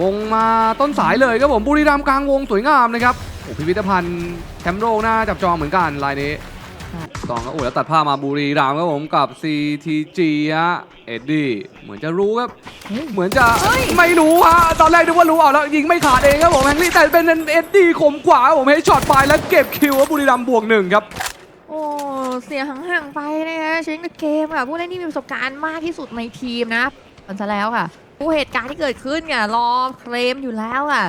วงมาต้นสายเลยครับผมบุรีรัมย์กลางวงสวยงามนะครับโอ้พิพิธภัณฑ์แชมป์โลกน่าจับจองเหมือนกันลายนี้ครับต้องครับโอ้แล้วตัดผ้ามาบุรีรัมย์ครับผมกับ CTG ฮะเอ็ดดี้เหมือนจะรู้ครับเฮ้ยเหมือนจะไม่รู้ฮะตอนแรกนึกว่ารู้เอาแล้วยิงไม่ขาดเองครับผมแฮงลี่แต่เป็นเอ็ดดี้คมกว่าครับผมให้ช็อตไปแล้วเก็บคิวครับบุรีรัมย์บวกหนึ่งครับโอ้เสียห่างๆไปนะคะเชงเกมค่ะผู้เล่นที่มีประสบการณ์มากที่สุดในทีมนะมันซะแล้วค่ะ ผู้เหตุการณ์ที่เกิดขึ้นเนี่ยรอเคลมอยู่แล้วอะ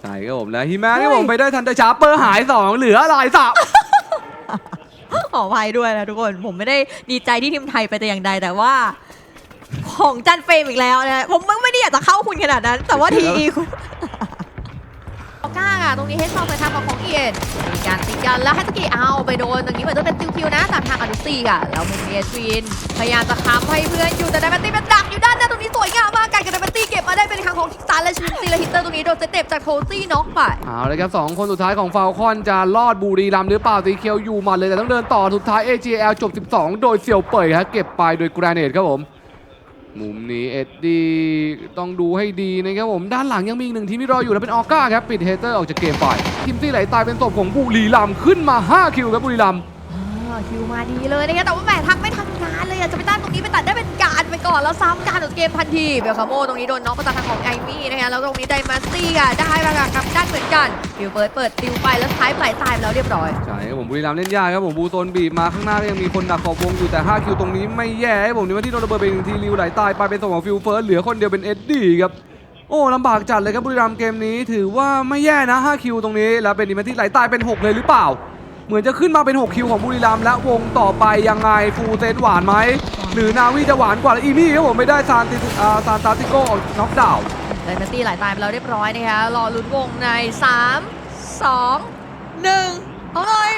ใช่ครับผมแล้วฮิแมนเฮ้นี่ยผมไปได้ทันแต่ชาร์เปอร์หายสองเหลือลายสับขออภัยด้วยนะทุกคนผมไม่ได้ดีใจที่ทีมไทยไปแต่อย่างใดแต่ว่า ของจันเฟรมอีกแล้วนะผมไม่ได้อยากจะเข้าคุณขนาดนั้น แต่ว่าทีอีคุณออ ก้าค่ะตรงนี้เฮดชอตไปทางฝั่งของเอียนมีการติดกันแล้วฮัตสกี้เอาไปโดนตรงนี้เหมือนจะเป็นติวคิวนะจากทางอนุซีค่ะแล้วมุมเอสวินพยายามจะค้ำให้เพื่อนอยู่แต่ไดแมนตี้เป็นดักอยู่ด้านหน้าตรงนี้สวยงามมากการกับไดแมนตี้เก็บมาได้เป็นทางของคิกซันและชินซีและฮิตเตอร์ตรงนี้โดนเซตเต็ปจากโทซี่น็อกไปเอาเลยครับสองคนสุดท้ายของฟาลคอนจะรอดบุรีรัมย์หรือเปล่าตีเคียวอยู่หมาเลยแต่ต้องเดินต่อสุดท้าย AGL จบ 12 โดยเสี่ยวเป่ยครับเก็บไปโดยกราเนตครับผม มุมนี้เอ็ดดี้ต้องดูให้ดีนะครับผมด้านหลังยังมีอีกหนึ่งทีมที่รออยู่แล้วเป็นออก้าครับปิดเฮเตอร์ออกจากเกมไปทีมที่ไหลตายเป็นศพของบุรีรัมขึ้นมา 5 คิวครับบุรีรัมคิวมาดีเลยนะคะแต่ว่าแหมทำไม่ทำงานเลยอะจะไปต้านตรงนี้ไปตัดได้ ไปก่อนแล้วซ้ำการของเกมทันทีเบลคาโมตรงนี้โดนน็อกมาจากทางของไอมี่นะคะแล้วตรงนี้ไดมาสตี้ค่ะได้มาจากกับด้านเหมือนกันฟิวเปิดเปิดติวไปแล้วท้ายปลายตายแล้วเรียบร้อยใช่ครับผมบุรีรัมย์เล่นยากครับผมบูโซนบีบมาข้างหน้าก็ยังมีคนดักขอบวงอยู่แต่ 5 คิวตรงนี้ไม่แย่ครับผมนี่ว่าที่โดนระเบิดไปหนึ่งทีริวไหลตายไปเป็นศพของฟิลเฟิร์สเหลือคนเดียวเป็นเอ็ดดี้ครับโอ้ลำบากจัดเลยครับบุรีรัมย์เกมนี้ถือว่าไม่แย่นะ 5 คิวตรงนี้แล้วเป็นดิมันที่ไหลตายเป็น 6 เลยหรือเปล่า เหมือนจะขึ้นมาเป็น 6 คิวของบุรีรัมย์และวงต่อไปยังไงฟูลเซตหวานไหม หรือนาวีจะหวานกว่าแล้วอีมี่ครับผมไม่ได้ซานติอ่าซานตาติโก้น็อกดาวน์ไดมาสตี้หลายตายไปแล้วเรียบร้อยนะคะรอลุ้นวงใน 3 2 1เอาเลย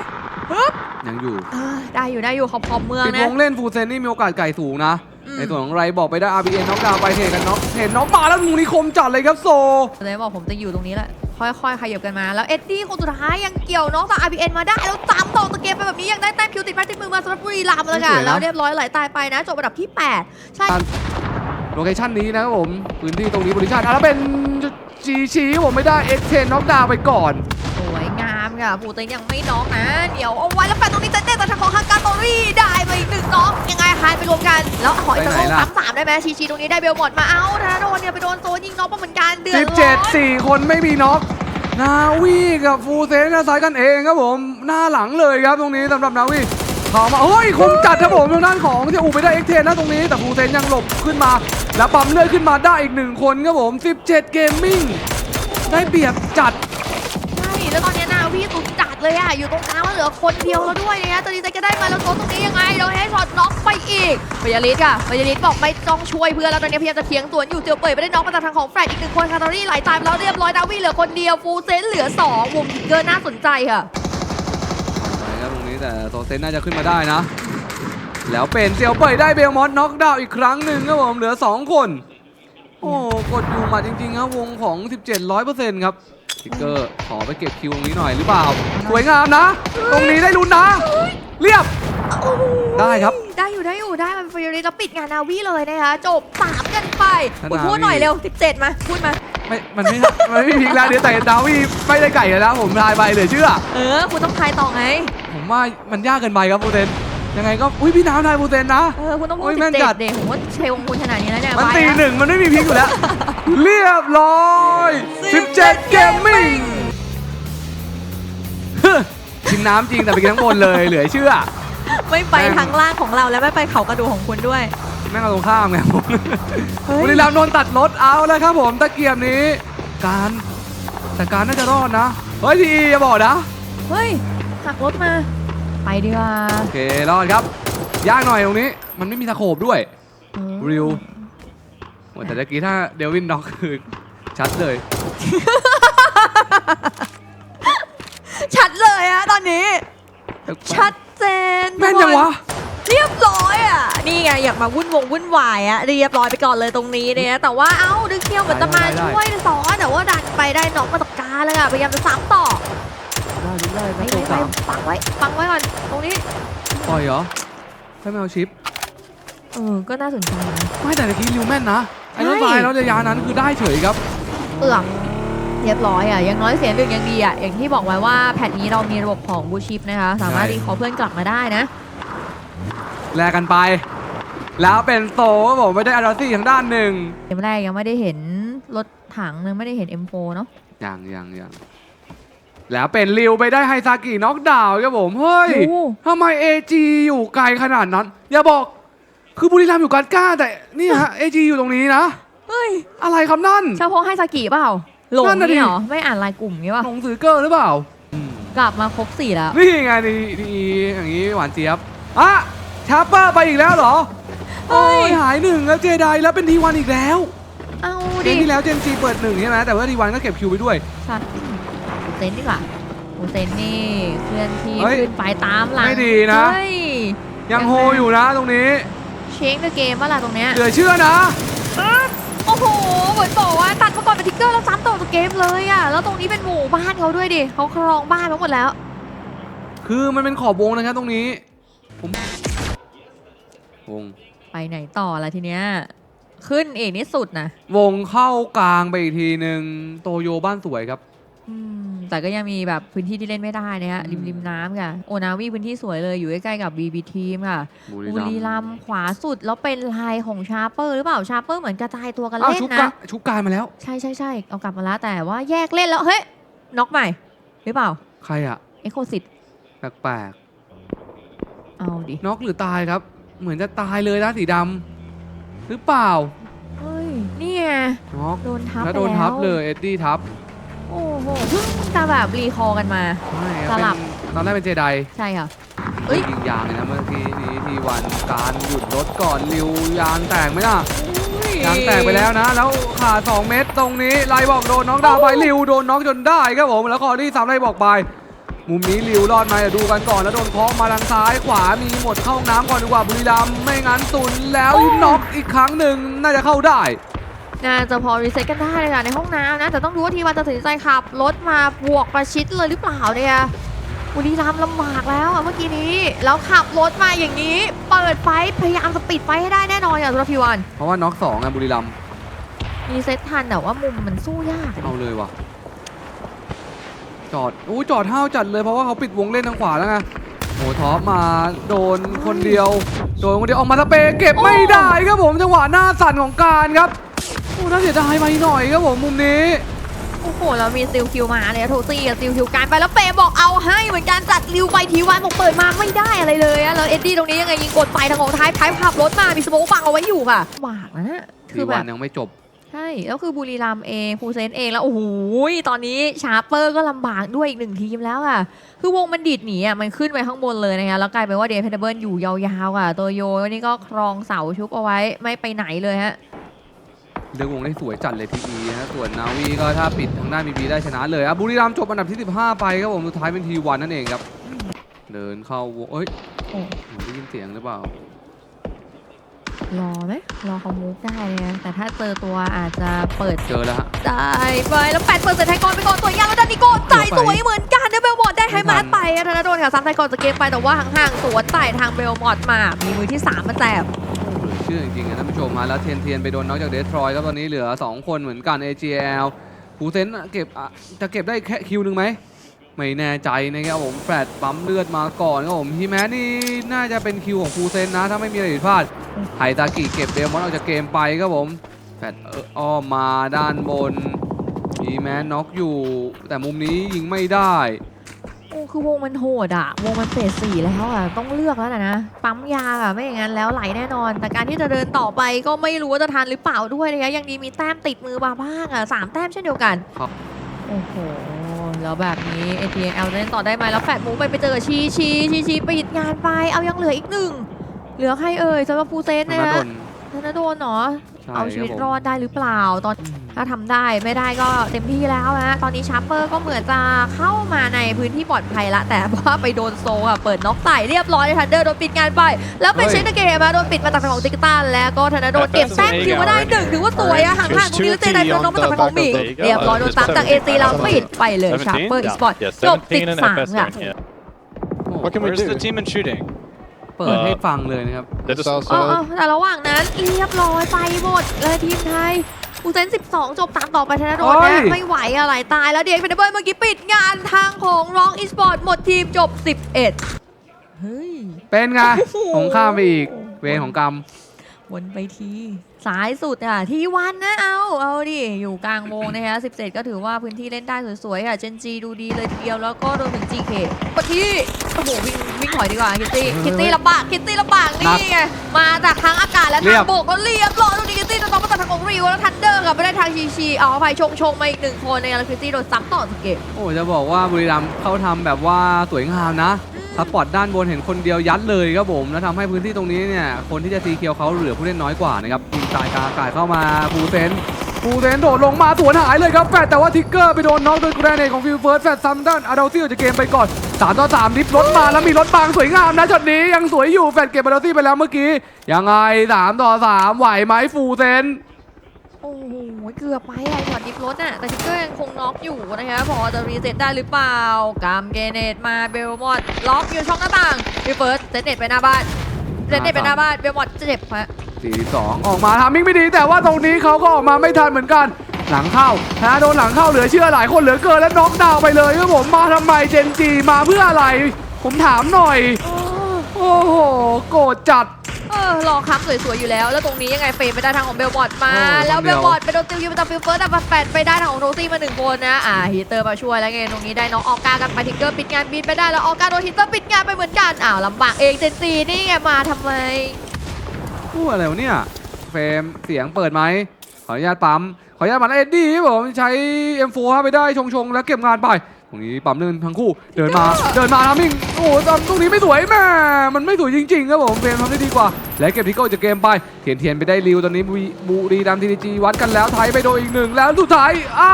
ฮึบยังอยู่เออได้อยู่ได้อยู่ขอบขอบเมืองปิดนะวงเล่นฟูลเซนนี่มีโอกาสไก่สูงนะอืมในส่วนของไรบอกไปได้ RBN น็อกดาวน์ไปเทกันน็อกเห็นน็อกมาแล้วมุงนี้คมจัดเลยครับโซเลยบอกผมจะอยู่ตรงนี้แหละ ค่อยๆขยับกันมา แล้วเอ็ดดี้คนสุดท้ายยังเกี่ยวน้องจาก RBN มาได้ แล้วตามต่อตะเกมไปแบบนี้ยังได้แต้มคิวติดไม้ติดมือมาสำหรับบุรีรัมย์เลยค่ะสวยนะแล้วเรียบร้อยไหลตายไปนะจบอันดับที่ 8 ใช่โลเคชั่นนี้นะครับผมพื้นที่ตรงนี้บริชาติอะแล้วเป็นจีชีผมไม่ได้เอ็กเทนน็อกดาวน์ไปก่อนสวยงาม ค่ะปูตินยังไม่น้องนะ เดี๋ยวเอาไว้แล้วแปะตรงนี้เต้นๆจากทางของฮังการโตรี่ได้ไปอีกหนึ่งน้องยังไงหายไปรวมกัน แล้วหอยตะโกไปไหนล่ะซ้ำสามได้ไหมชีชีตรงนี้ได้เบลหมดมาเอาธนาโดนเนี่ยไปโดนโซนยิงน้องมาเหมือนกันเดือดร้อน17 4 คนไม่มีน็อกนาวีกับฟูเซนหน้าซ้ายกันเองครับผมหน้าหลังเลยครับตรงนี้สำหรับนาวีเข้ามาเฮ้ยคมจัดครับผมทางด้านของที่อูไปได้เอ็กเทนนะตรงนี้แต่ฟูเซนยังหลบขึ้นมา แล้วปั๊มเลือดขึ้นมาได้อีกหนึ่งคนครับผม 17 เกมมิ่งได้เปรียบจัดใช่ แล้วพี่ตุนจัดเลยอะอยู่ตรงกลางแล้วเหลือคนเดียวแล้วด้วยนะตอนนี้จก็ได้มาแล้วโซนตรงนี้ยังไงโดนให้ช็อตน็อกไปอีกปยาลิสค่ะปยาลิสบอกไม่ต้องช่วยเพื่อนแล้วตอนนี้พยายามจะเถียงสวนอยู่เจียวเปิดไปได้น็อกมาจากทางของแฟรดอีกหนึ่งคนคาร์ตารี่ไหลตายแล้วเรียบร้อยนาวีเหลือคนเดียวฟูเซนเหลือสองวงทิกเกอร์น่าสนใจค่ะไปครับตรงนี้แต่โซเซนน่าจะขึ้นมาได้นะ แล้วเป็นเซียวเป่ยได้เบลมอสน็อกดาวอีกครั้งหนึ่งครับผมเหลือ 2 คน โอ้กดอยู่หมาจริงๆครับวงของ 17 100%ครับ ทิกเกอร์ขอไปเก็บคิวตรงนี้หน่อยหรือเปล่า สวยงามนะ ตรงนี้ได้ลุ้นนะ เรียบได้ครับได้อยู่ได้อยู่ได้มันฟยาลิสแล้วปิดงานนาวีเลยนะคะจบสามกันไปถ้าอุ๊ยนาวีพูดหน่อยเร็ว 17 มาพูดมา ไม่มันไม่ มันไม่พลิกแล้วเดี๋ยวแต่ดาวีไม่ได้ไก่แล้วผมทายไปเหลือเชื่อ เออ คุณต้องทายต่อไง ผมว่ามันยากเกินไปครับฟูเซน ยังไงก็อุ้ยพี่น้ำทายฟูเซนนะเออคุณต้องพูโอ้ดยสิแม่บนเจ็จัดดเด็กผมว่าเชลของคุณขนาดนี้แล้วเนี่ยมันไว้ตีอะหนึ่งมันไม่มีพลิกอยู่แล้ว เรียบร้อย17เกมมิ่งกินน้ำจริงแต่ไปกินทั้งบนเลยเหลือเชื่อ ไม่ไปทางล่างของเราและไม่ไปเขากระดูกของคุณด้วย แม่งเอาตรงข้ามไงผมเฮ้ย บุรีรัมย์โดนตัดรถเอาแล้วครับผมตะเกียบนี้ การแต่การน่าจะรอดนะ เฮ้ยทีอย่าบอกนะ เฮ้ยหักรถมา ไปดีกว่าโอเครอดครับ ยากหน่อยตรงนี้ มันไม่มีตะโขบด้วยเออริวโอ้แต่ตะกี้ถ้าเดวินด็อกคือชัดเลย ชัดเลยอะตอนนี้ ชัดเจนแม่นยังวะเรียบร้อยอะนี่ไงอยากมาวุ่นวงวุ่นวายอะเรียบร้อยไปก่อนเลยตรงนี้เนี่ยแต่ว่าเอ้าดึงเที่ยวเหมือนจะมาได้ได้ช่วยสอนแต่ว่าดันไปได้น็อกมาตกกาเลยอะพยายามจะซ้ำต่อ ได้ดูได้ไปนะไปตัวไปสามปังไว้ปังไว้ก่อนตรงนี้ปล่อยเหรอให้ไม่เอาชิปเออก็น่าสนใจนะ ไม่แต่ตะกี้ริวแม่นนะไอ้รถใช่ไฟแล้วระยะนั้นคือได้เฉยครับเอือกเรียบร้อยอะอยังน้อยเสียหนึ่งยังดีอะอย่างที่บอกไว้ว่าแพทนี้เรามีระบบของบูชิปนะคะ สามารถใช่รีคอร์เพื่อนกลับมาได้นะ แลกกันไป แล้วเป็นโซครับผมไม่ได้อาร์ซี่ทางด้านหนึ่งเกมแรกยังไม่ได้เห็นรถถังยังไม่ได้เห็น M4 เนาะยังยังยัง แล้วเป็นริวไปได้ไฮซากิน็อกดาวน์ครับผมเฮ้ยโอ้ ทำไมเอจีอยู่ไกลขนาดนั้น อย่าบอก คือบุรีรัมย์อยู่การก้าแต่นี่ฮะเอจีอยู่ตรงนี้นะ เฮ้ยอะไรครับนั่น เฉพาะให้ซากิเปล่าหลงนั่นน่ะดินี่เหรอไม่อ่านไลายกลุ่มงี้ป่ะหนงสือเกอร์หรือเปล่า กลับมาครบสี่แล้ว นี่ไงดีดีอย่างนี้หวานเจี๊ยบอะชาร์เปอร์ไปอีกแล้วเหรอ เฮ้โอ้ย ยหายหนึ่งแล้วเจไดแล้วเป็นทีวันอีกแล้ว เอาเกดิมที่แล้วเจนซีเปิดหนึ่งใช่ไหมแต่ว่าทีวันก็เก็บคิวไปด้วยชัดอู เซนดีกว่าอูเซนนี่เคลื่อนที่เฮ้ยขึ้นไปตามหลังไม่ดีนะ เฮ้ยยังโฮอยู่นะตรงนี้เช็คเดอะเกมว่าล่ะตรงเนี้ยเหลือเชื่อนะโอ้โหเหมือนบอกว่าตัดมาก่อนเป็นทิกเกอร์แล้วซ้ำต่อจากเกมเลยอะแล้วตรงนี้เป็นหมู่บ้านเขาด้วยดิเขาครองบ้านมาหมดแล้ว คือมันเป็นขอบวงนะครับตรงนี้ ผมวงไปไหนต่อละทีเนี้ยขึ้นเอกนี่สุดนะ วงเข้ากลางไปอีกทีหนึ่งโตโยบ้านสวยครับ อืมแต่ก็ยังมีแบบพื้นที่ที่เล่นไม่ได้นะฮะอืมริมริมน้ำค่ะ โอนาวีพื้นที่สวยเลยอยู่ใกล้ๆกับ BB ทีมค่ะบุรีรัมย์ขวาสุดแล้วเป็นลายของชาร์เปอร์หรือเปล่าชาร์เปอร์เหมือนกระจายตัวกันอ้าวเล่นชุบกานะ ชุบกายมาแล้ว ใช่ใช่ใช่เอากลับมาแล้วแต่ว่าแยกเล่นแล้ว เฮ้ยน็อกใหม่ หรือเปล่า ใครอะเอ็กโคซิตแปลกเอาดิๆน็อกหรือตายครับ เหมือนจะตายเลยนะสีดำหรือเปล่าเฮ้ยนี่ไงน็อกโดนทับแล้วไปโดนแล้วทับเลยเอ็ดดี้ทับ โอ้โหเพิ่งจะแบบรีคอลกันมา ไม่คสรับลับ เป็นตอนแรกเป็นเจไดใช่ค่ะ เอ้ย ยิงยางเลยนะเมื่อกี้นี้ทีวันการหยุดรถก่อนริวยางแตกไหมน่ะ ยางแตกไปแล้วนะ แล้วขาด2เม็ดตรงนี้ไลบอกโดนน้องดาวไปริวโดนน้องจนได้ครับผมแล้วคอที่สามไลบอกไป มุมนี้ริวรอดไหมเดี๋ยวดูกันก่อนแล้วโดนเคาะมาทางซ้ายขวามีหมดเข้าห้องน้ำก่อนดีกว่าบุรีรัมย์ไม่งั้นตุนแล้วน็อกอีกครั้งหนึ่งน่าจะเข้าได้ น่าจะพอรีเซ็ตกันได้เลยค่ะในห้องน้ำนะ แต่ต้องดูว่าทีวันจะตัดสินใจขับรถมาบวกประชิดเลยหรือเปล่าเนี่ยบุรีรัมย์ลำบากแล้วอะเมื่อกี้นี้แล้วขับรถมาอย่างนี้ เปิดไฟพยายามจะปิดไฟให้ได้แน่นอนอย่างสำหรับทีวัน เพราะว่าน็อกสองอะบุรีรัมย์รีเซ็ตทันแต่ว่ามุมมันสู้ยากเอาเลยว่ะ จอดอู้จอดห้าวจัดเลยเพราะว่าเขาปิดวงเล่นทางขวาแล้วไงโหท็อปมาโดนคนเดียว โดนคนเดียวออกมาสเปรย์เก็บไม่ได้ครับผมจังหวะหน้าสั่นของการครับ โอ้น่าเสียดายไปหน่อยครับผมมุมนี้ โอ้โหแล้วมีซิลคิวมาเนี่ยโทซี่กับซิลคิวการไปแล้วเปย์บอกเอาให้เหมือนกันจัดริวไปทีวันบอกเปิดมาไม่ได้อะไรเลยอะแล้วเอ็ดดี้ตรงนี้ยังไงยิงกดไปทางของท้ายท้ายขับรถมามีสโมกบังเอาไว้อยู่ค่ะหวากนะคืคืออวัแบนบยังไม่จบใช่แล้วคือบุรีรัมย์เองฟูเซนเองแล้วโอ้โหตอนนี้ชาร์เปอร์ก็ลำบากด้วยอีกหนึ่งทีมแล้วค่ะคือวงมันดิดหนีอะมันขึ้นไปข้างบนเลยนะคะแล้วกลายเป็นว่าเดนเพนเบิลอยู่ยาวๆอะตัวโยนี่ก็ครองเสาชุบเอาไว้ไม่ไปไหนเลยฮะ เลือกวงได้สวยจัดเลยพีอีนะส่วนนาวีก็ถ้าปิดทางด้านบีบีได้ชนะเลยอะบุรีรัมย์จบอันดับที่ 15 ไปครับผมสุดท้ายเป็นทีวันนั่นเองครับ เดินเข้าวงเอ้ยโอ้ได้ยินเสียงหรือเปล่า รอไหมรอเขามูฟได้เลยนะแต่ถ้าเจอตัวอาจจะเปิดเจอแล้วฮะ ได้ไปแล้วแปดเปอร์เซ็นต์ไทยกรไปก่อนตัวยาวแล้วดันนิโก้จ่ายสวยเหมือนกันนะเบลมอดได้ไฮมาร์ทไปอะธนาโดนค่ะซ้ำไทยกรจะเกมไปแต่ว่าห่างๆสวนไต่ทางเบลมอดมา มีมือที่สามมาแจบเหลือเชื่อจริงๆนะท่านผู้ชมมาแล้วเทียนเทียนไปโดนน็อกจากเดสทรอยครับตอนนี้เหลือ 2 คนเหมือนกัน AGL ฟูเซนเก็บจะเก็บได้แค่คิวหนึ่งไหมไม่แน่ใจนะครับผมแฟดปั๊มเลือดมาก่อนครับผมฮีแมนนี่น่าจะเป็นคิวของฟูเซนนะ ถ้าไม่มีอะไรผิดพลาดไฮตากิเก็บเดมอนออกจากเกมไปครับผมแฟดอ้อมมาด้านบนฮีแมนน็อกอยู่ แต่มุมนี้ยิงไม่ได้ โอ้คือวงมันโหดอะวงมันเฟสสี่แล้วอะต้องเลือกแล้วนะนะปั๊มยาอะไม่อย่างนั้นแล้วไหลแน่นอน แต่การที่จะเดินต่อไปก็ไม่รู้ว่าจะทันหรือเปล่าด้วยนะคะยังดีมีแต้มติดมือมาบ้างอะสามแต้มเช่นเดียวกันครับโอ้โหแล้วแบบนี้ ATL จะเล่นต่อได้ไหมแล้วแฟดมูฟไปไปเจอกับชีชีชีชีปิดงานไปเอายังเหลืออีกหนึ่งเหลือใครเอ่ยสำหรับฟูเซนธนะนาฮะดนธนโดนเนาะใช่ เอาชีวิตคบผมรอดได้หรือเปล่าตอนถ้าทำได้ไม่ได้ก็เต็มที่แล้วนะตอนนี้ชาร์เปอร์ก็เหมือนจะเข้ามาในพื้นที่ปลอดภัยละ แต่ว่าไปโดนโซอะเปิดน็อกไต่เรียบร้อยเลยทันเดอร์โดนปิดงานไป แล้วเป็นเฮ้ยเชนเกมอะโดนปิดมาจากฝั่งของติกตันแล้วก็ธนาโดนเก็บแต้มคิวมาได้หนึ่งถือว่าสวยอะห่างๆตรงนี้แล้วเจไดโดนน้องมาจากฝั่งของหมิงเรียบร้อยโดนซ้ำจากเอซีแล้วปิดไปเลยชาร์เปอร์อีสปอร์ต Yeah, จบติด17 and สาม FS ค่ะ turn, yeah. โอ้ What can we Where's do? the team in shooting? เปิดให้ฟังเลยนะครับ They're just, South อ๋อ side. แต่ระหว่างนั้นเรียบร้อยไปหมดเลยทีมไทยอูเซน12 จบตามต่อไปธนดลเฮ้นะย ไม่ไหวอะไรตายแล้วเดียกเฟนเดเบิลเมื่อกี้ปิดงานทางของร้องอีสปอร์ตหมดทีมจบ 11 เฮ้ย เป็นไงโอ้โหผมข้ามไปอีก เวรของกรรม วนไปทีสายสุดอะที่วันนะเอาเอาดิอยู่กลางวงนะคะ17 ก็ถือว่าพื้นที่เล่นได้สวยๆค่ะเจนจีดูดีเลยทีเดียวแล้วก็รวมถึง GK ปะที่โอ้โหวิ่งวิ่งถอยดีกว่าคิตตี้คิตตี้ลำบากคิตตี้ลำบากนี่ไงมาจากทั้งอากาศและเรีทางยบบกก็เรียบร้อยตรงนี้คิตตี้จะต้องมาตัดทางของริวแล้วทันเดอร์กับไม่ได้ทางชีชีเอาอภัยชงชงมาอีกหนึ่งคนในแล้วคิตตี้โดนซ้ำต่อสกเกตโอ้จะบอกว่าบุรีรัมย์เขาทำแบบว่าสวยงามนะ ซัพพอร์ตด้านบนเห็นคนเดียวยัดเลยครับผมแล้วทำให้พื้นที่ตรงนี้เนี่ยคนที่จะตีเคียวเขาเหลือผู้เล่นน้อยกว่านะครับยิงตายกาอากาศเข้ามาฟูเซนฟูเซนโดดลงมาสวนหายเลยครับแฟดแต่ว่าทิกเกอร์ไปโดนน็อกโดยแกรเนตของฟิลเฟิร์สแฟดซัมด้านอาดาซี่ออกจากเกมไปก่อน3ต่อ3ดิฟรถมาแล้วมีรถบางสวยงามนะช็อตนี้ยังสวยอยู่แฟดเก็บอาดาซี่ไปแล้วเมื่อกี้ยังไง3ต่อ3ไหวไหมฟูเซน โอ้โหเกือบไปไอ้ช็อตดิฟรถน่ะ แต่ทิกเกอร์ยังคงน็อกอยู่นะคะพอจะรีเซ็ตได้หรือเปล่ากามเกเนตมาเบลมอดล็อกอยู่ช่องหน้าต่างพี่เฟิร์สเซตเน็ตไปหน้าบ้านเซตเน็ตไปหน้าบ้านเบลมอดเจ็บฮะ42 ออกมาทำมิ่งไม่ดี แต่ว่าตรงนี้เขาก็ออกมาไม่ทันเหมือนกัน หลังเข้านะโดนหลังเข้าเหลือเชื่อหลายคนเหลือเกินและน็อกดาวน์ไปเลยครับผมมาทำไมเจนจีมาเพื่ออะไร ผมถามหน่อย โอ้โหโกรธจัดเออรอค้ำสวยๆอยู่แล้ว แล้วตรงนี้ยังไงเฟรมไปได้ทางของเบลมอดมาโอ้แล้วคนเบเดียวลมอดไปโดนติวยิงไปตามฟิลเฟิร์สแต่มาแปดไปได้ทางของโรซี่มาหนึ่งคนนะ อ่าฮีเตอร์มาช่วยแล้วไงตรงนี้ได้น้องออก้ากันไปทิกเกอร์ปิดงานบินไปได้แล้วออก้าโดนฮีเตอร์ปิดงานไปเหมือนกันอ้าวลำบากเองเจนซีนี่ไงมาทำไม พูดอะไรวะเนี่ยเฟรมเสียงเปิดไหมขออนุญาตปั๊มขออนุญาตมันเอ็ดดี้ครับผมใช้ M4 ไปได้ชงๆ แล้วเก็บงานไป ตรงนี้ปั๊มเนินทั้งคู่ เดินมาเดินมาทำมิ่งโอ้โหตอนตรงนี้ไม่สวยแม่มันไม่สวยจริงๆครับผมเฟรมทำได้ดีกว่า และเก็บทิกเกิลจากเกมไปเทียนเทียนไปได้ริวตอนนี้บุรีบุรีรัมย์ทีดีจีวัดกันแล้วไทยไปโดนอีกหนึ่งแล้วสุดท้ายอ้า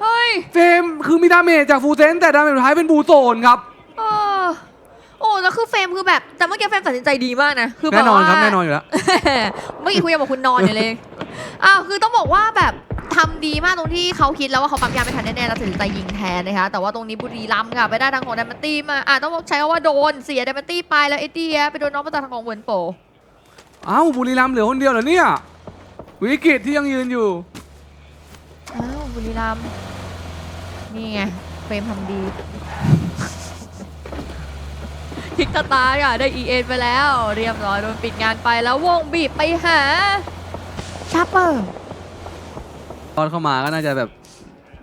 เฮ้ยเฟรมคือมีดาเมจจากฟูเซนแต่ดาเมจสุดท้ายเป็นบูโซนครับเออโอ้แล้วคือเฟรมคือแบบแต่เมื่อกี้เฟรมตัดสินใจดีมากนะคือแบแน่บนอนว่าครับแน่นอนอยู่แล้วเมื่อกี้คุยกับบอกคุณนอนอยู่เลยอ้าวคือต้องบอกว่าแบบ ทำดีมากตรงที่เขาคิดแล้วว่าเขาปั๊มยาไม่ทันแน่ๆแล้วตัดสินใจยิงแทนนะคะแต่ว่าตรงนี้บุรีรัมย์ค่ะไปได้ทางของไดมันตี้มาอะต้องบอกใช้คำว่าโดนเสียไดมันตี้ไปแล้วเอ็ดดี้ไปโดนน้องมาจากทางของเวิร์นโปเอ้าบุรีรัมย์เหลือคนเดียวเหรอเนี่ยวิกฤตที่ยังยืนอยู่อ้าวบุรีรัมย์นี่ไงเฟรมทำดีทิกตาตาอะได้ e อไปแล้ว เรียบร้อยโดนปิดงานไปแล้ววงบีบไปหาชาเปอร์ ตอนเข้ามาก็น่าจะแบบ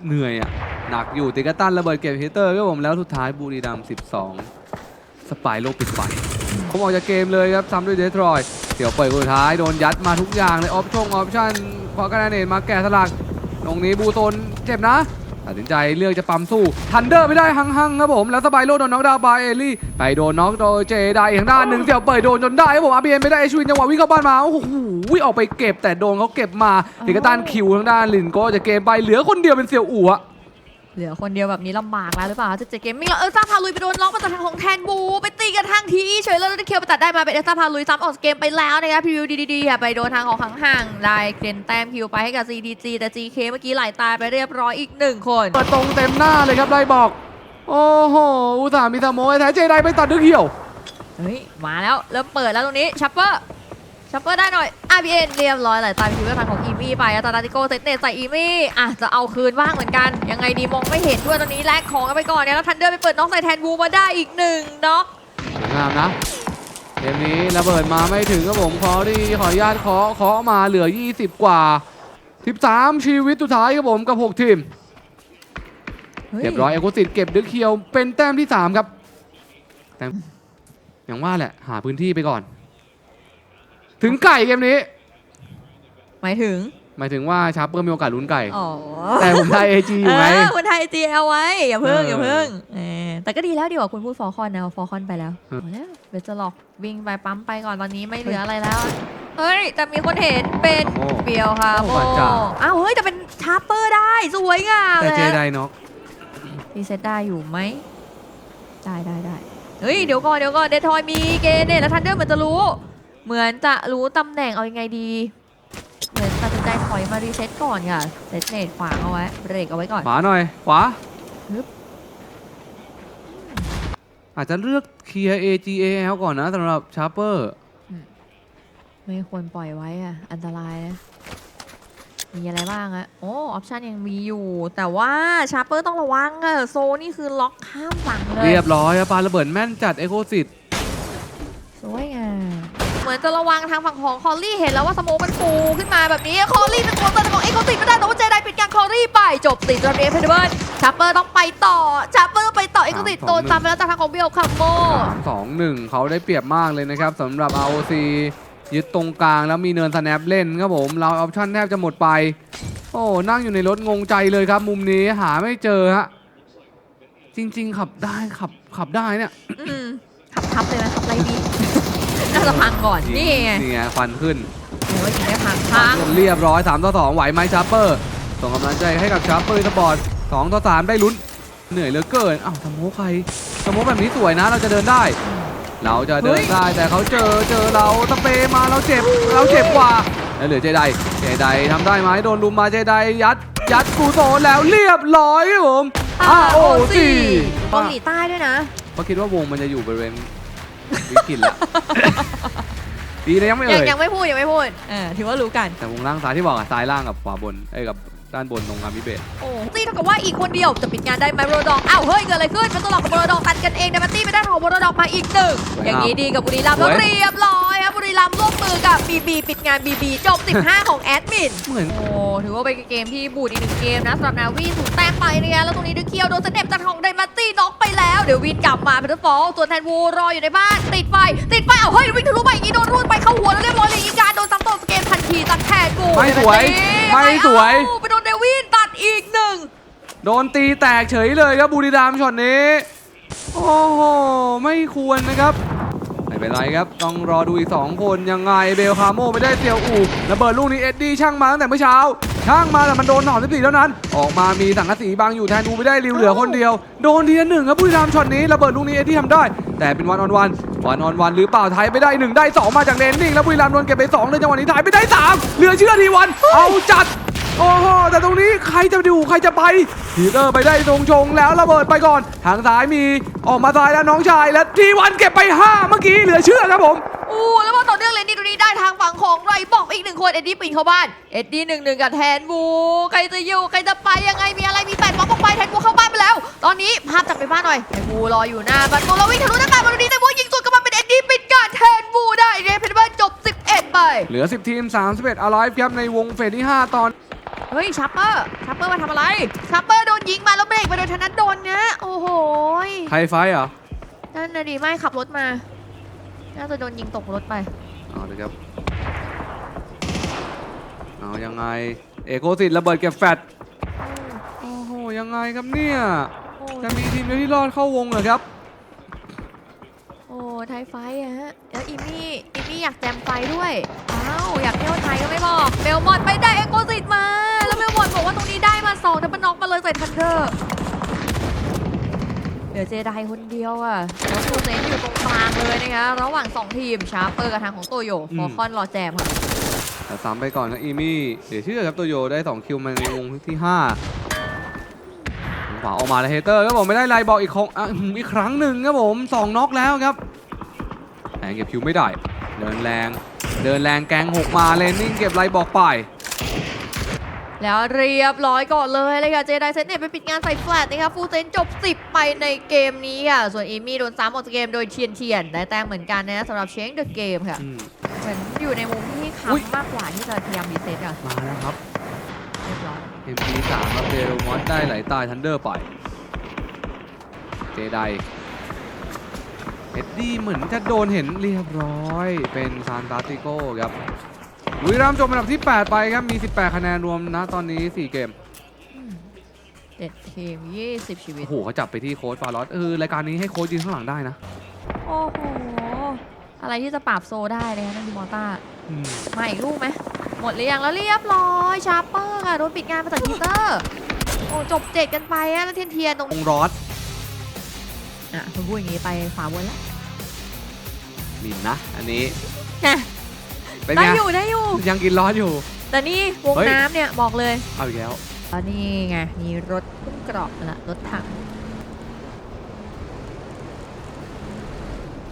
เหนื่อยอะ หนักอยู่ติกาตันระเบิดเก็บฮิตเตอร์ก็ผมแล้วสุดท้ายบุรีรัมย์12 สปายโลกปิดไฟผมออกจากเกมเลยครับซ้ำด้วยเดทรอยเดี๋ยวเปิดคนสุดท้ายโดนยัดมาทุกอย่างเลยออปชั่นออปชั่นพอกระดานเนมาแกะสลักตรงนี้บูโซนเจ็บนะ ตัดสินใจเลือกจะปั๊มสู้ทันเดอร์ไม่ได้หังๆครับผม แล้วสบายโลดโดนน็อกดาวน์บายเอลี่ ไปโดนน็อกโดยเจไดอีกทางด้านหนึ่งเสี่ยวเปิดโดนจนได้ครับผมอาร์บีเอ็นไม่ได้เอชวินจังหวะวิ่งเข้าบ้านมา โอ้โหออกไปเก็บแต่โดนเขาเก็บมาติกาตันคิวทางด้านลินก็จะเกมไปเหลือคนเดียวเป็นเสี่ยวอู่อะ เหลือคนเดียวแบบนี้ลำบากแล้วหรือเปล่าจะเจเกมมิ่งแล้วเอลซ่าพาลุยไปโดนล็อกมาจากทางของแทนบู ไปตีกันทางทีเฉยแล้วได้เคียวไปตัดได้มาเป็นเอลซ่าพาลุยซ้ำออกเกมไปแล้วนะครับพิวดีๆค่ะไปโดนทางของห่างห่างๆได้เกรนแต้มคิวไปให้กับ CDG แต่ GK เมื่อกี้ไหลตายไปเรียบร้อยอีกหนึ่งคนเปิดตรงเต็มหน้าเลยครับไดบอก โอ้โหอุตส่าห์มีสโมยแท้เจไดไปตัดดึกเหี่ยวเฮ้ยมาแล้วเริ่มเปิดแล้วตรงนี้ชัปเปอร์ ชัปเปอร์ได้หน่อย RBN เรียบร้อยไหลตายคิวไปทางของอีมี่ไปอาตาตาติโกเซตเนตใส่อีมี่อะจะเอาคืนบ้างเหมือนกัน ยังไงดีมองไม่เห็นด้วยตอนนี้แลกของกันไปก่อนเนี่ยแล้วทันเดอร์ไปเปิดน็อกใส่แทนบูมาได้อีกหนึ่งน็อกสวยงามนะเกมนี้ระเบิดมาไม่ถึงครับผมขอดีขออนุญาตขอขอมาเหลือ 20 กว่า 13 ชีวิตสุดท้ายครับผมกับ 6 ทีมฮ้เรียบร้อยเอโกสิตเก็บดึกเคียวเป็นแต้มที่ 3 ครับแต้มอย่างว่าแหละหาพื้นที่ไปก่อน ถึงไก่เกมนี้ หมายถึง หมายถึงว่าชาร์เปอร์มีโอกาสลุ้นไก่ อ๋อแต่ผมไทยเอจีอยู่ไงเออคุณไทย GL ไว้ อย่าเพิ่งเอออย่าเพิ่งเออแต่ก็ดีแล้วดีกว่าคุณพูดฟอร์คอนนะฟอร์คอนไปแล้วเออเอาแล้วเบสจะหลอกวิ่งไปปั๊มไปก่อนตอนนี้ไม่เหลืออะไรแล้ว เฮ้ย แต่มีคนเห็นเป็นโอ้ เปียวค่ะโอ้โบบาดจ่า อ้าวเฮ้ย แต่เป็นชาร์เปอร์ได้ สวยงามแต่เจนะไดน็อกรีเซ็ตได้อยู่ไหม ได้ได้ได้เฮ้ย เดี๋ยวก่อนเดี๋ยวก่อนเดทอยมีเกเนตแล้วทันเดอร์เหมือนจะรู้ เหมือนจะรู้ตำแหน่งเอายังไงดี เหมือนตัดสินใจถอยมารีเซ็ตก่อนค่ะเซตเนตขวางเอาไว้เบรกเอาไว้ก่อน ขวาหน่อย ขวาฮึบ อาจจะเลือกเคลียร์ AGAL ก่อนนะสำหรับชาร์เปอร์ ไม่ควรปล่อยไว้อะอันตรายนะ มีอะไรบ้างอะโอ้ ออปชันยังมีอยู่ แต่ว่าชาร์เปอร์ต้องระวังอะโซนี่คือล็อกข้ามฝั่งเลย เรียบร้อยครับปาระเบิดแม่นจัดเอโคซิตสวยงาม เหมือนจะระวังทางฝั่งของคอลลี่เห็นแล้วว่าสโมกมันปูขึ้นมาแบบนี้คอลลี่เป็นตัวเตือนของเอ็กโคติไม่ได้แต่ว่าเจไดปิดการคอลลี่ไปจบติดจนเรียนเพเดเบิร์ชาร์เปอร์ต้องไปต่อชาร์เปอร์ต้องไปต่อเอ็กโคติโดนจำไปแล้วจากทางของเบลคัมโมสองหนึ่งเขาได้เปรียบมากเลยนะครับสำหรับ ROC ยึดตรงกลางแล้วมีเนินสแนปเล่นครับผมเราออปชั่นแทบจะหมดไป โอ้นั่งอยู่ในรถงงใจเลยครับ มุมนี้หาไม่เจอฮะจริง ๆ ขับได้ขับขับได้เนี่ยอืมขับทับเลยนะขับไรบี น่าจะพังก่อน นี่ไงนี่ไงควันขึ้นโอ้ยถึงได้พังพังเรียบร้อย3ต่อ2ไหวไหมชาร์เปอร์ส่งกำลังใจให้กับชาร์เปอร์สปอร์ต2ต่อ3ได้ลุ้น เหนื่อยเหลือเกินอ้าวสโมกใครสโมกแบบนี้สวยนะเราจะเดินได้ เราจะเดินได้แต่เขาเจอเจอเราสเปรย์มาเราเจ็บเราเจ็บกว่าแล้วเหลือเจไดเจไดทำได้ไหมโดนลุมมาเจไดยัด ยัดกูโซนแล้วเรียบร้อยครับผม ROC เกาหลีใต้ด้วยนะเพราะคิดว่าวงมันจะอยู่บริเวณ วิกฤตแล้วดีนะยังไม่ยังเอ่ยยังไม่พูดยังไม่พูดเออถือว่ารู้กันแต่วงล่างซ้ายที่บอกอะซ้ายล่างกับขวาบนเอ้ยกับ ด้านบนตรงอามิเบตโอ้ตีเท่ากับว่าอีกคนเดียวจะปิดงานได้ไหมโบรดองอ้าวเฮ้ยเกิดอะไรขึ้นเป็นตัวหลอกกับโบรดองตันกันเองแต่มาตี้ไม่ได้ของโบรดองมาอีกหนึ่งอย่างนี้ดีกับบุรีรัมย์แล้วเรียบร้อยครับบุรีรัมย์ร่วมมือกับบีบีปิดงานบีบีจบ 15 ของแอดมินเหมือนโอ้ถือว่าเป็นเกมที่บูดอีกหนึ่งเกมนะสำหรับนาวีถูกแต้มไปเนี่ยแล้วตรงนี้ด้วยเคียวโดนสเต็ปจากของไดมาตี้น็อกไปแล้วเดี๋ยววินกลับมาเป็นฟอลตัวแทนวูรออยู่ในบ้านติดไฟติดไฟเอาเฮ้ยวิ่งทะลุไปอย่างนี้โดนรูดไปเข้าหัวแล้วเรียบร้อยเลยอีกการโดนซ้ำต่อเก มทันทีจากแทนกูไม่สวยเดไม่สวย เอ้าไปโดนเดวินตัดอีกหนึ่ง โดนตีแตกเฉยเลยครับบุรีรัมย์ช็อตนี้ โอ้โห ไม่ควรนะครับ ไม่เป็นไรครับ ต้องรอดูอีก 2 คนยังไงเบลคาโมไม่ได้เตียวอูระเบิดลูกนี้เอ็ดดี้ช่างมาตั้งแต่เมื่อเช้าช่างมาแต่มันโดนหนอน14เท่านั้น ออกมามีสังกะสีบางอยู่แทนดูไม่ได้ริวเหลือคนเดียว โดนทีละหนึ่งครับบุรีรัมย์ช็อตนี้ระเบิดลูกนี้เอ็ดดี้ทำได้ แต่เป็นวันออนวันวันออนวันหรือเปล่าไทยไม่ได้หนึ่งได้สองมาจากเลนนิ่งแล้วบุรีรัมย์โดนเก็บไปสองในจังหวะนี้ไทยไม่ได้สามเหลือเชื่อทีวันเอาจัด โอ้โหแต่ตรงนี้ใครจะดูใครจะไปพีเตอร์ไปได้ตรงชงแล้วระเบิดไปก่อน ทางซ้ายมีออกมาซ้ายแล้วน้องชายและทีวันเก็บไป 5 เมื่อกี้เหลือเชื่อครับผมอู้แล้วว่าต่อเนื่องเลนนี่ตรงนี้ได้ทางฝั่งของไรบอกอีกหนึ่งคนเอ็ดดี้ปีนเข้าบ้านเอ็ดดี้หนึ่งหนึ่งกับแทนบูใครจะอยู่ใครจะไปยังไงมีอะไรมีแปดบล็อกออกไปแทนบูเข้าบ้านไปแล้ว ตอนนี้ภาพจับไปบ้านหน่อยแทนบูรออยู่หน้าบ้านบูแล้ววิ่งทะลุหน้าต่างมาตรงนี้แทนบูยิงสวนกลับมาเป็นเอ็ดดี้ปิดการแทนบูได้เรนเพนเบิร์จบ 11 ไป เหลือ 10 ทีม 31 alive ครับในวงเฟสที่ 5 ตอน เฮ้ยชัปเปอร์ชัปเปอร์มาทำอะไรชัปเปอร์โดนยิงมาแล้วเบรกไปโดนธนัทโดนนะโอ้โหยไทยไฟท์เหรอนั่นน่ะดิไม่ขับรถมา น่าจะโดนยิงตกรถไป เอาเลยครับ เอายังไง เอโกสิตระเบิดเก็บแฟตโอ้โหยังไงครับเนี่ย โอ้จะมีทีมเดียวที่รอดเข้าวงเหรอครับ โอ้ไทยไฟท์อะฮะแล้วอิมี่อิมี่อยากแจมไฟด้วยอ้าวอยากเที่ยวไทยก็ไม่บอกเบลมอนไปได้เอ็กโกซิตมา แล้วเบลมอนบอกว่าตรงนี้ได้มาสองแต่มันน็อกมาเลยใส่ทันเดอร์เหลือเจไดคนเดียวอะแล้วโคเซนอยู่ตรงกลางเลยนะคะ ระหว่าง 2 ทีม ชาร์เปอร์กับทางของโตโยอืมฟอร์คอนรอแจมค่ะแต่ซ้ำไปก่อนนะอีมี่ เดี๋ยวเชื่อครับตัวโยได้ 2 คิวมาในวงที่5ขวาออกมาแล้วเฮเตอร์ครับผมไม่ได้ไล่บอกอีกของอะอีกครั้งหนึ่งครับผม2น็อกแล้วครับแต่เก็บคิวไม่ได้ เดินแรง เดินแรงแกงหกมาเลนนิ่งเก็บไล่บอกไป แล้วเรียบร้อยก่อนเลยเลยค่ะเจไดเซตเนี่ยไปปิดงานใส่แฟลตนะคะฟูลเซนจบ 10 ไปในเกมนี้ค่ะ ส่วนเอมี่โดนซ้ำออกจากเกมโดยเทียนเทียนได้แต้มเหมือนกันนะสำหรับเชงเดอะเกมค่ะ อืม เหมือนอยู่ในมุมที่อุ๊ย ค้ำมากกว่าที่จะพยายามรีเซ็ตอะมาแล้วครับ เรียบร้อย MP 3 ครับเดโรมอสได้ไหลใต้ทันเดอร์ไป เจไดเอ็ดดี้เหมือนจะโดนเห็นเรียบร้อย เป็นซานตาติโก้ครับ บุรีรัมย์จบอันดับที่ 8 ไปครับ มี 18 คะแนนรวมนะตอนนี้ 4 เกม เจ็ดทีม20ชีวิต โอ้โหเขาจับไปที่โค้ดฟาร์ลอสเออรายการนี้ให้โค้ดยืนข้างหลังได้นะ โอ้โห อะไรที่จะปราบโซได้เลยนะนั่นดิมอต้าอืมมาอีกลูกไหม หมดหรือยังแล้วเรียบร้อยชาร์เปอร์ค่ะโดนปิดงานมาจากทีเตอร์ โอ้จบเจ็ดกันไปอะแล้วเทียนเทียนตรงองรอสอะคุณพูดอย่างนี้ไปขวาบนแล้ว มินนะ อันนี้นะ เป็นได้ไงอยู่ได้อยู่ ยังกินร้อนอยู่ แต่นี่วงเฮ้ยน้ำเนี่ยบอกเลยเอาอีกแล้วแล้วนี่ไงมีรถพุ่งกรอบละรถถัง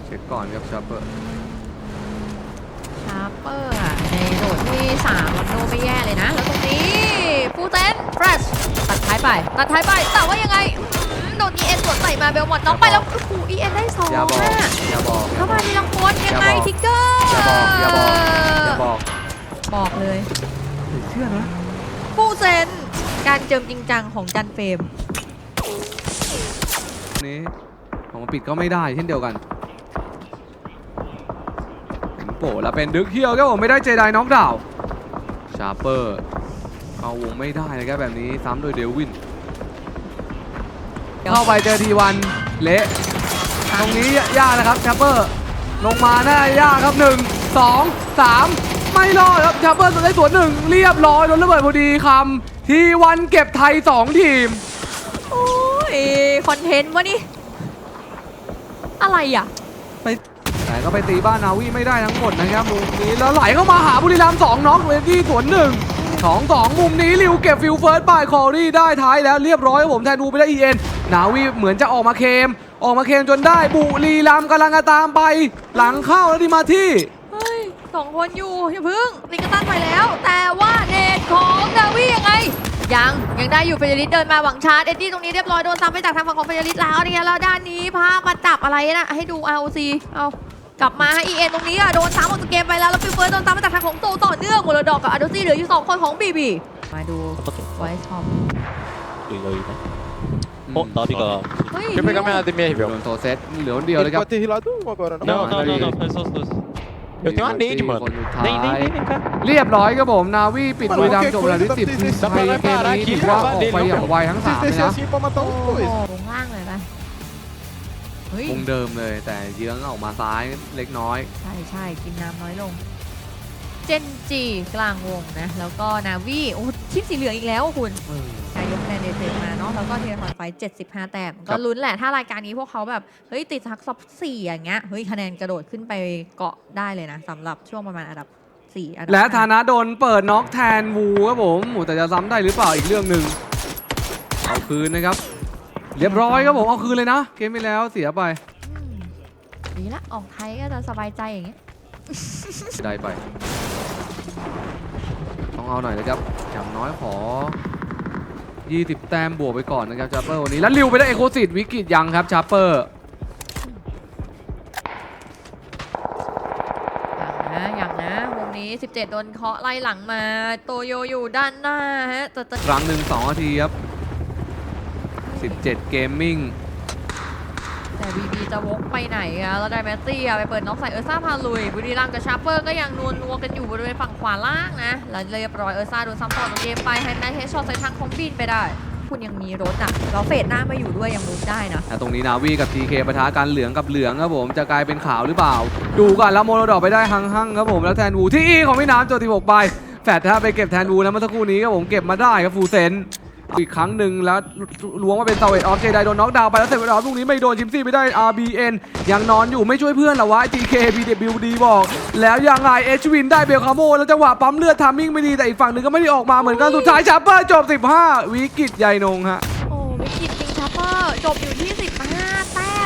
เช็คก่อนครับชอปเปอร์ชาร์เปอร์อะในโดดที่3วันโดไม่แย่เลยนะ แล้วตรงนี้ฟูเซนเฟรชตัดท้ายไป ตัดท้ายไปแต่ว่ายังไงอืม โดน EN สวนใส่มาเบลมอนน็อกไปแล้วโอ้โห EN ได้สองอย่าบอกอะอย่าบอกเข้ามาทีละคนยังไงอย่าบอกทิกเกอร์อย่าบอกอย่าบอกอย่าบอกบอกเลยเชื่อนะฟูเซนการเจิมจริงจังของจันเฟรมนี้ของมาปิดก็ไม่ได้เช่นเดียวกันถึงโปะแล้วเป็นดึกเฮียวครับผมไม่ได้เจไดน็อกดาวน์ชาร์เปอร์เอาวงไม่ได้นะครับแบบนี้ซ้ำโดยเดวิน เข้าไปเจอทีวันเละตรงนี้ยากนะครับชาร์เปอร์ลงมาหน้ายากครับหนึ่งสองสามไม่รอดครับชาร์เปอร์ได้สวนหนึ่งเรียบร้อยโดนระเบิดพอดีคำทีวันเก็บไทยสองทีมโอ้ยคอนเทนต์วะนี่อะไรอะแต่ก็ไปตีบ้านนาวีไม่ได้ทั้งหมดนะครับมุมนี้แล้วไหลเข้ามาหาบุรีรัมย์สองน็อกเวดี้สวนหนึ่งสองสองมุมนี้ริวเก็บฟิลเฟิร์สบายคอรี่ได้ท้ายแล้วเรียบร้อยครับผมแทนดูไปได้เอ็น นาวีเหมือนจะออกมาเคม ออกมาเคมจนได้บุรีรัมกำลังจะตามไป หลังเข้าแล้วดีมาที่ เฮ้ยสองคนอยู่อย่าพึ่งลิงกตันไปแล้ว แต่ว่าเนทของนาวียังไง ยังยังได้อยู่เฟยริสเดินมาหวังชาร์จเอ็ดดี้ตรงนี้เรียบร้อยโดนซ้ำไปจากทางฝั่งของเฟยริสแล้วนี่แล้วด้านนี้พามาจับอะไรนะให้ดู ROC เอากลับมาให้เอ็นตรงนี้อะโดนซ้ำออกจากเกมไปแล้วแล้วฟิวเฟิร์สโดนซ้ำมาจากทางของโตต่อเนื่องหมดแล้วดอกกับอาร์โดซี่เหลืออยู่สองคนของบีบีมาดูไวท์ท็อป ตุเลยนะ 어 나비가 ขึ้นไปก็ไม่เอาติเมียทีเดียวลดนโซเซตเหลือคนเดียวเลยครับ Pode rir lá do agora, não? Não, não, não, não, faz só dois. Eu tenho uma nade, mano. คนสุดท้ย nem, นเรียบร้อยครับผมนาวีปิดบุรีรัมจบเวลาที่สิบทีมไทยเกมนี้ถือว่าออกไปอย่างไวทั้งสามเลยนะโอ้โหวงล่างเลยนะเฮ้ย มุเดิมเลยแต่เยื้องออกมาซ้ายเล็กน้อย ใช่ใช่กินน้ำน้อยลง เจนจีกลางวงนะ แล้วก็นาวีโอ้ทีมสีเหลืองอีกแล้วอะคุณนายกคะแนนเดซมาเนาะแล้วก็เทียร์ทอนไฟ 75 แต้มครัก็บลุ้นแหละ ถ้ารายการนี้พวกเขาแบบ เฮ้ย ติดทักซับสี่อย่างเงี้ยเฮ้ยคะแนนกระโดดขึ้นไปเกาะได้เลยนะสำหรับช่วงประมาณอันดับ4อันดับและห้ธานะโดนเปิดน็อกแทนวูครับผมโอ้แต่จะซ้ำได้หรือเปล่าอีกเรื่องหนึ่งเอาคืนนะครับ เรียบร้อยครับผมเอาคืนเลยนะเกมไปแล้วเสียไปอืมดีละออกไทยก็จะสบายใจอย่างเงี้ยได้ไป ต้องเอาหน่อยนะครับอย่างน้อยขอ 20 แต้มบวกไปก่อนนะครับชาร์เปอร์วันนี้แล้วริวไปได้เอโคซิตวิกฤตยังครับชาร์เปอร์อย่างนะอย่างนะวงนี้ 17 โดนเคาะไล่หลังมา โตโยอยู่ด้านหน้าฮะแต่แต่ครั้งหนึ่ง2นาทีครับ 17 เกมมิ่งแต่บีบี จะวกไปไหนอะแล้วไดแมตตี้อะไปเปิดน็อกใส่เออร์ซ่าพาลุย บุรีรัมย์กับชาร์เปอร์ก็ยังนวลนัวกันอยู่บริเวณฝั่งขวาล่างนะแล้วเรียบร้อยเออร์ซ่าโดนซ้ำต่อตรงเกมไปให้แมทเฮดช็อตใส่ทางของบินไปได้ คุณยังมีรถอะเราเฟดหน้ามาอยู่ด้วยยังรุ้ได้นะแต่ตรงนี้นาวีกับ TK ปะทะกันเหลืองกับเหลืองครับผมจะกลายเป็นขาวหรือเปล่า ดูก่อนแล้วโมโนดอกไปได้หังหังครับผมแล้วแทนวูที่อีของพี่น้ำโจทีหกไปแฟดถ้าไปเก็บแทนวูนะเมื่อสักครู่นี้ครับผมเก็บมาได้ครับฟูเซน อีกครั้งหนึ่งแล้วล้วงมาเป็นเซเวตออฟเจไดโดนน็อกดาวน์ไปแล้วเซเวตออฟลูกนี้ไม่โดนชิมซี่ไม่ได้ RBN ยังนอนอยู่ไม่ช่วยเพื่อนเหรอวะ GK BWD บอก แล้วยังไงเอชวินได้เบลคาโมแล้วจังหวะปั๊มเลือดทามมิ่งไม่ดีแต่อีกฝั่งหนึ่งก็ไม่ได้ออกมาเหมือนกันสุดท้ายชัปเปอร์จบ 15 วิกฤตใหญ่นงฮะโอ้วิกฤตจริงชาร์เปอร์จบอยู่ที่ 15แต้ม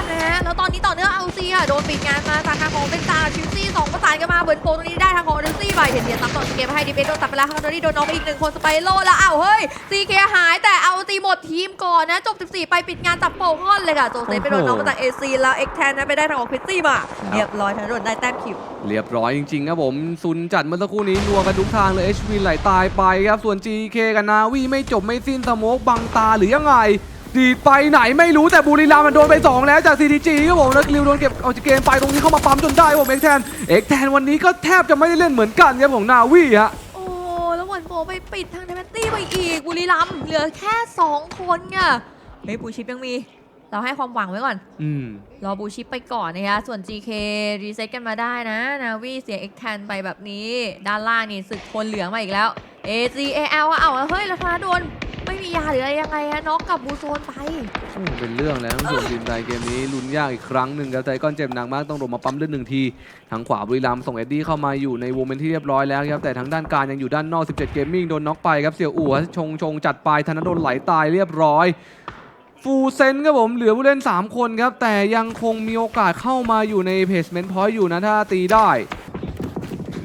นะฮะแล้วตอนนี้ต่อเนื่องเอาซีอะโดนปิดงานมาจากทางของเป็นตาชิวซี่สองประสานกันมาเบิร์นโปตรงนี้ได้ทางของเดนซี่ไปเห็นเดียนตับต่อเกมให้ดิเบนโดนตัดไปแล้วฮันโดรี่โดนน้องไปอีกหนึ่งคนสไปโลแล้วอ้าวเฮ้ยซีเคหายแต่เอาซีหมดทีมก่อนนะจบ 14 ไปปิดงานจับโปคอนเลยค่ะโจเซฟไปโดนน้องมาจากเอซีแล้วเอ็กแทนนะไปได้ทางของคริสซี่มาเรียบร้อยทันโดนได้แต้มคิวเรียบร้อยจริงๆครับผมซุนจัดเมื่อสักครู่นี้นัวกันทุกทางเลย HV ไหลตายไปครับส่วน GK กับนาวีไม่จบไม่สิ้นสโมกบังตาหรือยังไง ดีดไปไหนไม่รู้แต่บุรีรัมย์มันโดนไป 2 แล้วจาก CTG ครับผมแล้วริวโดนเก็บเอาจากเกมไปตรงนี้เข้ามาปั๊มจนได้ครับผมเอ็กแทนเอ็กแทนวันนี้ก็แทบจะไม่ได้เล่นเหมือนกันครับของนาวีฮะโอ้แล้ววันโฟไปปิดทางเดมตตี้ไปอีกบุรีรัมย์เหลือแค่ 2 คนไงเฮ้ยปูชิปยังมี เราให้ความหวังไว้ก่อนอืมรอบูชิปไปก่อนนะคะส่วน GK รีเซ็ตกันมาได้นะนาวีเสีย X 1 0ไปแบบนี้ ด้านล่างนี่ศึกคนเหลืองมาอีกแล้ว AGAL อะเอ้าเฮ้ยแล้วพาโดน ไม่มียาหรืออะไรยังไงอะน็อกกับบูโซนไป โอ้เป็นเรื่องแล้วทั้งส่วนทีมไทยเกมนี้ลุ้นยากอีกครั้งหนึ่งครับใจก้อนเจ็บหนักมากต้องลงมาปั๊มเลือดหนึ่งทีทางขวาบุรีรัมย์ส่งเอ็ดดี้เข้ามาอยู่ในวงเป็นที่เรียบร้อยแล้วครับแต่ทางด้านกลารยังอยู่ด้านนอก 17 เกมมิ่งโดนน็อกไปครับเสี่ยวอู่ฮะชงชงจัดไปธนดลไหลตายเรียบร้อย ฟูเซนครับผมเหลือผู้เล่น 3 คนครับแต่ยังคงมีโอกาสเข้ามาอยู่ในเพจเมนต์พอยต์อยู่นะถ้าตีได้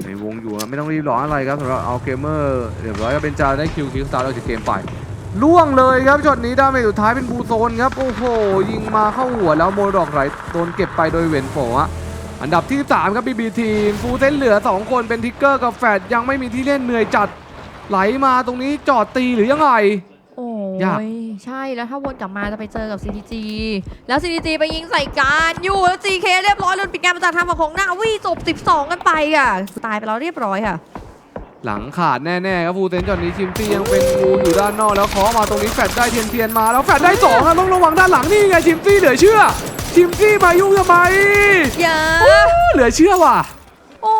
เนในวงอยู่นะไม่ต้องรีบร้อนอะไรครับสำหรับเอาเกมเมอร์เรียบร้อยก็เป็นจาได้คิวคิวสตาร์ทออกจากเกมไป ล่วงเลยครับช็อตนี้ดาเมจสุดท้ายเป็นบูโซนครับ โอ้โห ยิงมาเข้าหัวแล้วโมดอกไหลโดนเก็บไปโดยเวนโฟอะอันดับที่ 3 ครับบีบีทีมฟูเซนเหลือ 2 คนเป็นทิกเกอร์กับแฟดยังไม่มีที่เล่นเหนื่อยจัดไหลมาตรงนี้จอดตีหรือยังไงโอ้ยากยใช่แล้วถ้าวนกลับมาจะไปเจอกับ CTG แล้ว CTG ไปยิงใส่การอยู่แล้ว GK เรียบร้อยโดนปิดงานมาจากทางฝั่งของหน้าวีจบ 12 กันไปอะตายไปแล้วเรียบร้อยค่ะ หลังขาดแน่ๆครับฟูเซนจอดนี้ชิมตี้ยังเป็นงูอยู่ด้านนอกแล้วเคาะมาตรงนี้แฟดได้เทียนเทียนๆมาแล้วแฟดได้สองครับต้องระวังด้านหลังนี่ไงชิมตี้เหลือเชื่อ ชิมตี้มายุ่งทำไมอย่าโอ้เหลือเชื่อว่ะ โอ้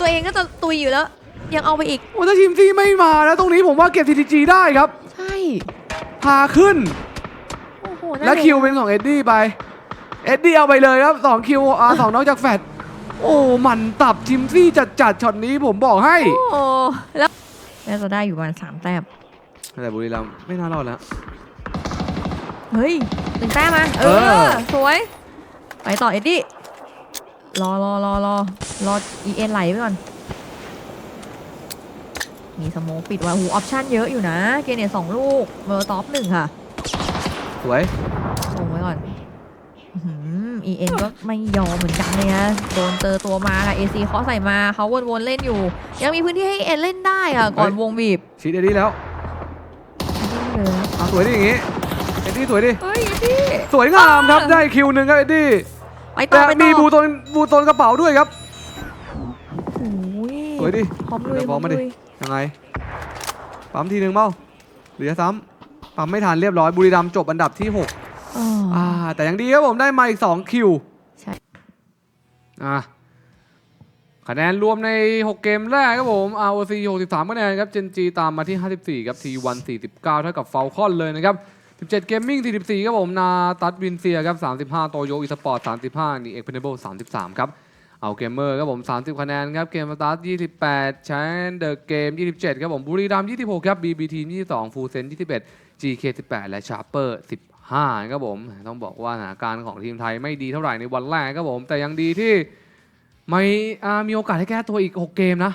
ตัวเองก็จะตุยอยู่แล้ว ยังเอาไปอีกโอ้ถ้าทีมซีไม่มาแล้วตรงนี้ผมว่าเก็บ TTG ได้ครับ ใช่พาขึ้นโอ้โหน่าและเสียคิวเป็นของเอ็ดดี้ไปเอ็ดดี้เอาไปเลยครับ2คิวอ่าสองนอกจากแฟด โอ้หมันตับทีมซี่จัดจัดๆช็อตนี้ผมบอกให้โอ้แล้วน่าจะได้อยู่ประมาณสามแต้มแต่บุรีรัมย์ไม่น่ารอดแล้ว เฮ้ยหนึ่งแต้มมาเอเออ อ สวย ไปต่อเอ็ดดี้รอรอรอรอรอเอ็นไหลไปก่อน มีสโมองปิดไว้หูออปชั่นเยอะอยู่นะ เกเนตสองลูกเมอร์ท็อปหนึ่งค่ะ สวยลงไว้ก่อน อีเอ็นก็ไม่ยอมเหมือนกันเลยนะโดนเจอตัวมาค่ะเอซีเคาะใส่มาเขาวนๆเล่นอยู่ ยังมีพื้นที่ให้เอ็นเล่นได้ค่ะก่อนวงบีบชีดเอ็ดดี้แล้วเหลือเอาสวยดิอย่างงี้เอ็ดดี้สวยดิเฮ้ยเอ็ดดี้สวยงามครับได้คิวหนึ่งครับเอ็ดดี้ไปต่แต่อไปต่อมีบูโตนบูโตนกระเป๋าด้วยครับโอ้ยสวยดิพร้อมลุยเดี๋ยวพร้อมพร้อมมาดิลุยยังไงปั๊มทีหนึ่งเบ้าเหลือซ้ำปั๊มไม่ทันเรียบร้อยบุรีรัมย์จบอันดับที่ 6 อ๋ออ่าแต่ยังดีครับผมได้มาอีก 2 คิวใช่อะคะแนนรวมใน 6 เกมแรกครับผม ROC 63คะแนนครับ Gen G ตามมาที่ 54 ครับ T1 49 เท่ากับ Falcon เลยนะครับ 17 Gaming 44 ครับผม นาตัดวินเซียครับ 35 โตโยอีสปอร์ต 35 นี่เอ็กเพนเบิล33 ครับ เอาเกมเมอร์ครับผม 30 คะแนนครับ เกมสตาร์ท28ชันเดอะเกม 27 ครับผม บุรีรัมย์26 ครับ BB ทีม22 ฟูเซน21 GK 18 และชาร์เปอร์15 ครับผมต้องบอกว่าสถานการณ์ของทีมไทยไม่ดีเท่าไหร่ในวันแรกครับผม แต่ยังดีที่ไม่อ่ามีโอกาสให้แก้ตัวอีก 6 เกมนะ